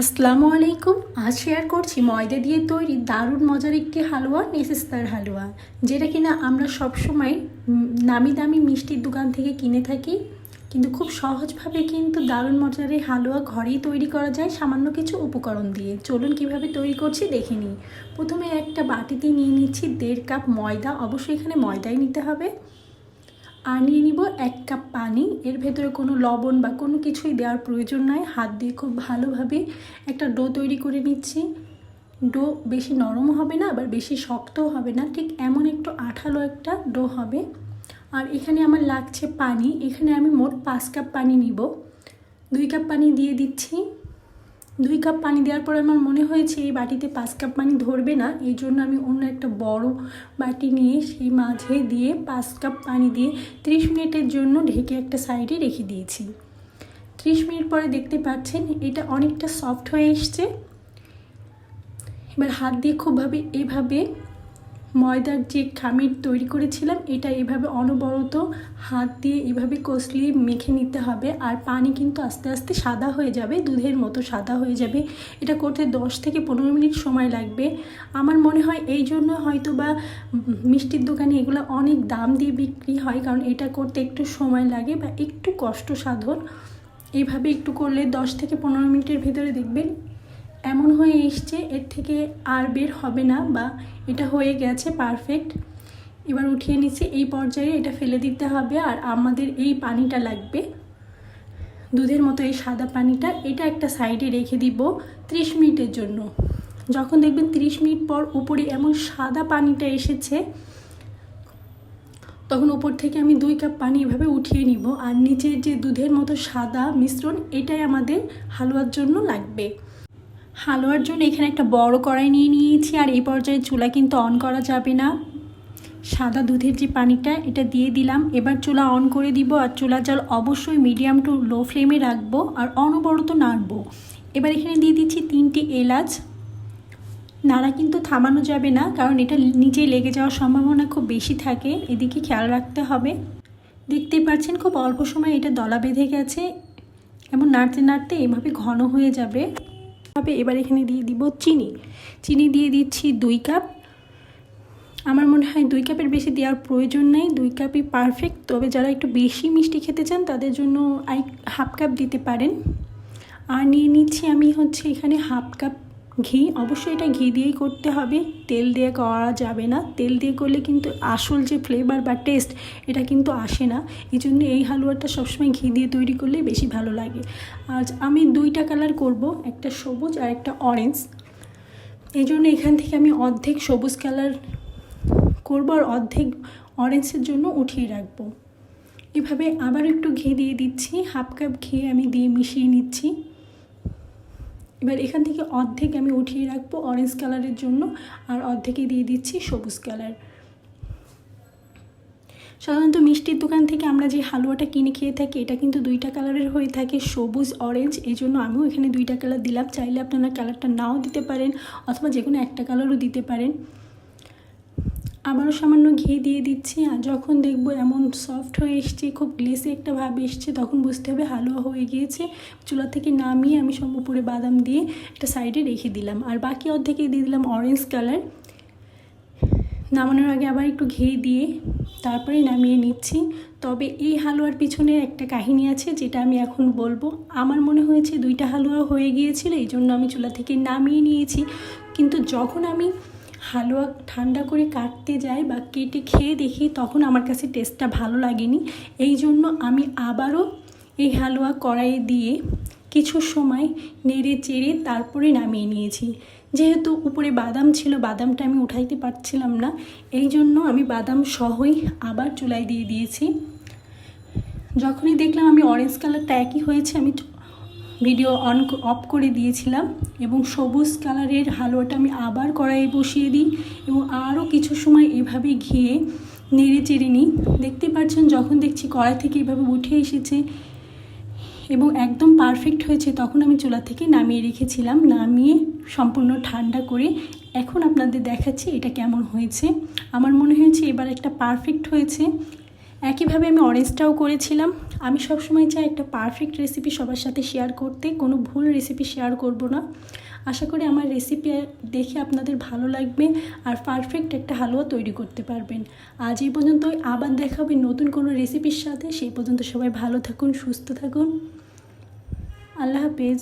আসসালামু আলাইকুম। আজ শেয়ার করছি ময়দা দিয়ে তৈরি দারুণ মজার একটি হালুয়া, নেসেস্তার হালুয়া, যেটা কিনা আমরা সবসময় নামি দামি মিষ্টির দোকান থেকে কিনে থাকি। কিন্তু খুব সহজভাবে কিন্তু দারুণ মজার এই হালুয়া ঘরেই তৈরি করা যায় সামান্য কিছু উপকরণ দিয়ে। চলুন কীভাবে তৈরি করছি দেখে নিই। প্রথমে একটা বাটিতে নিয়ে নিচ্ছি দেড় কাপ ময়দা। অবশ্যই এখানে ময়দাই নিতে হবে। আর নিয়ে নিব এক কাপ পানি। এর ভেতরে কোনো লবণ বা কোনো কিছুই দেওয়ার প্রয়োজন নাই। হাত দিয়ে খুব ভালোভাবে একটা ডো তৈরি করে নিচ্ছি। ডো বেশি নরম হবে না, আবার বেশি শক্তও হবে না। ঠিক এমন একটু আঠালো একটা ডো হবে। আর এখানে আমার লাগছে পানি। এখানে আমি মোট পাঁচ কাপ পানি নিব। দুই কাপ পানি দিয়ে দিচ্ছি। দুই কাপ পানি দেওয়ার পর আমার মনে হয়েছে এই বাটিতে পাঁচ কাপ পানি ধরবে না, এই জন্য আমি অন্য একটা বড় বাটি নিয়ে সেই মাঝে দিয়ে পাঁচ কাপ পানি দিয়ে ত্রিশ মিনিটের জন্য ঢেকে একটা সাইডে রেখে দিয়েছি। ত্রিশ মিনিট পরে দেখতে পাচ্ছেন এটা অনেকটা সফট হয়ে এসছে। এবার হাত দিয়ে খুবভাবে এভাবে ময়দার যে খামির তৈরি করেছিলাম, এটা এভাবে অনবরত হাত দিয়ে এভাবে কষলিয়ে মেখে নিতে হবে। আর পানি কিন্তু আস্তে আস্তে সাদা হয়ে যাবে, দুধের মতো সাদা হয়ে যাবে। এটা করতে দশ থেকে পনেরো মিনিট সময় লাগবে। আমার মনে হয় এই জন্য হয়তো বা মিষ্টির দোকানে এগুলো অনেক দাম দিয়ে বিক্রি হয়, কারণ এটা করতে একটু সময় লাগে বা একটু কষ্ট সাধন এইভাবে একটু করলে দশ থেকে পনেরো মিনিটের ভিতরে দেখবেন এমন হয়ে এসছে, এর থেকে আর বের হবে না বা এটা হয়ে গেছে পারফেক্ট এবার উঠিয়ে নিচ্ছি, এই পর্যায়ে এটা ফেলে দিতে হবে আর আমাদের এই পানিটা লাগবে। দুধের মতো এই সাদা পানিটা, এটা একটা সাইডে রেখে দিব ত্রিশ মিনিটের জন্য। যখন দেখবেন ত্রিশ মিনিট পর উপরে এমন সাদা পানিটা এসেছে, তখন উপর থেকে আমি দুই কাপ পানি এভাবে উঠিয়ে নিব আর নিচের যে দুধের মতো সাদা মিশ্রণ, এটাই আমাদের হালুয়ার জন্য লাগবে। হালুয়ার জন্য এখানে একটা বড় কড়াই নিয়ে নিয়েছি, আর এই পর্যায়ে চুলা কিন্তু অন করা যাবে না। সাদা দুধের যে পানিটা, এটা দিয়ে দিলাম। এবার চুলা অন করে দিব, আর চুলার জল অবশ্যই মিডিয়াম টু লো ফ্লেমে রাখব, আর অনবরত নাড়বো। এবার এখানে দিয়ে দিচ্ছি তিনটি এলাচ। নাড়া কিন্তু থামানো যাবে না, কারণ এটা নিচেই লেগে যাওয়ার সম্ভাবনা খুব বেশি থাকে। এদিকে খেয়াল রাখতে হবে। দেখতেই পাচ্ছেন খুব অল্প সময় এটা দলা বেঁধে গেছে। এমন নাড়তে নাড়তে এভাবে ঘন হয়ে যাবে। হবে, এবার এখানে দিয়ে দিব চিনি। চিনি দিয়ে দিচ্ছি দুই কাপ। আমার মনে হয় দুই কাপের বেশি দেওয়ার প্রয়োজন নেই, দুই কাপই পারফেক্ট তবে যারা একটু বেশি মিষ্টি খেতে চান, তাদের জন্য আই হাফ কাপ দিতে পারেন। আর নিয়ে নিচ্ছি আমি হচ্ছে এখানে হাফ কাপ ঘি, অবশ্যই এটা ঘি দিয়েই করতে হবে। তেল দিয়ে করা যাবে না। তেল দিয়ে করলে কিন্তু আসল যে ফ্লেভার বা টেস্ট এটা কিন্তু আসে না। এই জন্য এই হালুয়াটা সবসময় ঘি দিয়ে তৈরি করলে বেশি ভালো লাগে। আজ আমি দুইটা কালার করব, একটা সবুজ আর একটা অরেঞ্জ এই জন্য এখান থেকে আমি অর্ধেক সবুজ কালার করব আর অর্ধেক অরেঞ্জের জন্য উঠিয়ে রাখব। এভাবে আবার একটু ঘি দিয়ে দিচ্ছি। হাফ কাপ ঘি আমি দিয়ে মিশিয়ে নিচ্ছি। এবার এখান থেকে অর্ধেক আমি উঠিয়ে রাখব অরেঞ্জ কালারের জন্য, আর অর্ধেকে দিয়ে দিচ্ছি সবুজ কালার সাধারণত মিষ্টির দোকান থেকে আমরা যে হালুয়াটা কিনে খেয়ে থাকি, এটা কিন্তু দুইটা কালারের হয়ে থাকে, সবুজ অরেঞ্জ এই জন্য আমিও এখানে দুইটা কালার দিলাম। চাইলে আপনারা কালারটা নাও দিতে পারেন, অথবা যে কোনো একটা কালারও দিতে পারেন। আবারও সামান্য ঘি দিয়ে দিচ্ছি, আর যখন দেখব এমন সফট হয়ে এসছে, খুব গ্লেসি একটা ভাব এসছে, তখন বুঝতে হবে হালুয়া হয়ে গিয়েছে। চুলা থেকে নামিয়ে আমি সব উপরে বাদাম দিয়ে একটা সাইডে রেখে দিলাম। আর বাকি অর্ধেকে দিয়ে দিলাম অরেঞ্জ কালার নামানোর আগে আবার একটু ঘি দিয়ে তারপরে নামিয়ে নিচ্ছি। তবে এই হালুয়ার পিছনে একটা কাহিনী আছে, যেটা আমি এখন বলব। আমার মনে হয়েছে দুইটা হালুয়া হয়ে গিয়েছিল, এই জন্য আমি চুলা থেকে নামিয়ে নিয়েছি। কিন্তু যখন আমি হালুয়া ঠান্ডা করে কাটতে যাই বা কেটে খেয়ে দেখি, তখন আমার কাছে টেস্টটা ভালো লাগেনি। এই জন্য আমি আবারও এই হালুয়া কড়াইয়ে দিয়ে কিছু সময় নেড়ে চেড়ে তারপরে নামিয়ে নিয়েছি। যেহেতু উপরে বাদাম ছিল, বাদামটা আমি উঠাইতে পারছিলাম না, এই জন্য আমি বাদাম সহই আবার চুলায় দিয়ে দিয়েছি। যখনই দেখলাম আমি অরেঞ্জ কালারটা একই হয়েছে, আমি ভিডিও অন অফ করে দিয়েছিলাম এবং সবুজ কালারের হালুয়াটা আমি আবার কড়াইয়ে বসিয়ে দিই এবং আরও কিছু সময় এভাবে ঘিয়ে নেড়ে চেড়ে নিই। দেখতে পাচ্ছেন যখন দেখছি কড়াই থেকে এভাবে উঠে এসেছে এবং একদম পারফেক্ট হয়েছে, তখন আমি চুলা থেকে নামিয়ে রেখেছিলাম, নামিয়ে সম্পূর্ণ ঠান্ডা করে। এখন আপনাদের দেখাচ্ছি এটা কেমন হয়েছে। আমার মনে হয়েছে এবার একটা পারফেক্ট হয়েছে। একইভাবে আমি অরেঞ্জটাও করেছিলাম। আমি সবসময় চাই একটা পারফেক্ট রেসিপি সবার সাথে শেয়ার করতে, কোনো ভুল রেসিপি শেয়ার করব না। আশা করি আমার রেসিপি দেখে আপনাদের ভালো লাগবে আর পারফেক্ট একটা হালুয়া তৈরি করতে পারবেন। আজ এই পর্যন্তই, আবার দেখা হবে নতুন কোনো রেসিপির সাথে। সেই পর্যন্ত সবাই ভালো থাকুন, সুস্থ থাকুন। আল্লাহ হাফেজ।